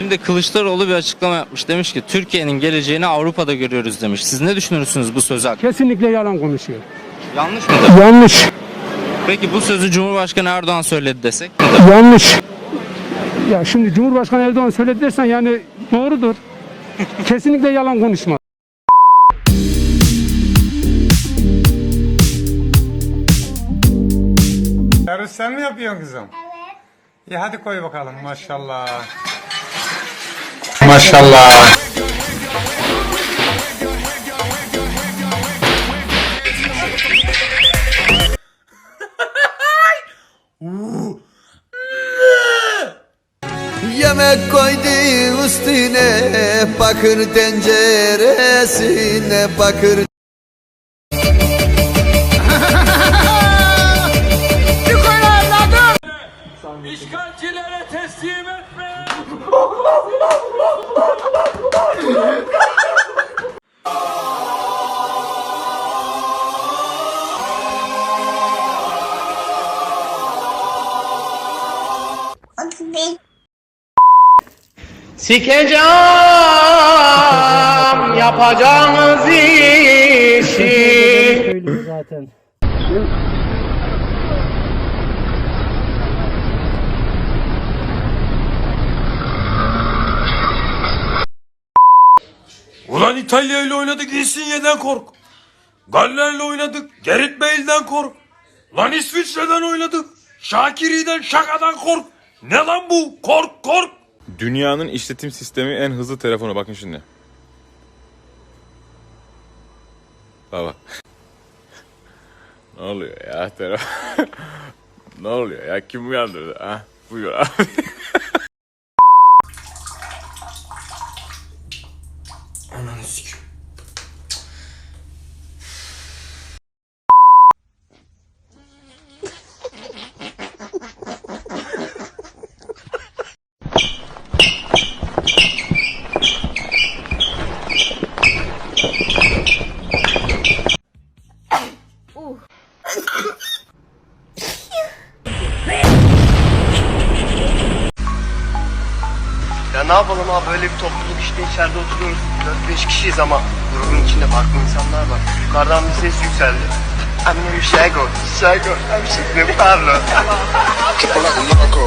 Şimdi Kılıçdaroğlu bir açıklama yapmış. Demiş ki Türkiye'nin geleceğini Avrupa'da görüyoruz demiş. Siz ne düşünürsünüz bu söz hakkında? Kesinlikle yalan konuşuyor. Yanlış mıdır? Yanlış. Peki bu sözü Cumhurbaşkanı Erdoğan söyledi desek? Yanlış. Ya şimdi Cumhurbaşkanı Erdoğan söyledi dersen yani doğrudur. Kesinlikle yalan konuşma. Servis sen mi yapıyorsun kızım? Evet. İyi hadi koy bakalım maşallah. Maşallah. Yemek koydu üstüne bakır tenceresine bakır İşgalcilere teslim etme! Sikeceğim yapacağınız işi. Ulan İtalya ile oynadık İnsigne'den kork. Galler'le oynadık Gerrit Bale'den kork. Lan İsviçre'den oynadık. Şakiri'den Şaka'dan kork. Ne lan bu? Kork kork. Dünyanın işletim sistemi en hızlı telefonu bakın şimdi. Baba. ne oluyor ya telefon? ne oluyor ya kim uyandırdı ha? Buyur abi. Ananı sikim. ne yapalım abi böyle bir topluluk işte içeride oturuyoruz 4-5 kişiyiz ama grubun içinde farklı insanlar var. Yukarıdan bir ses yükseldi. Annem Şago, Şago, Şago, Pablo. Narco, narco.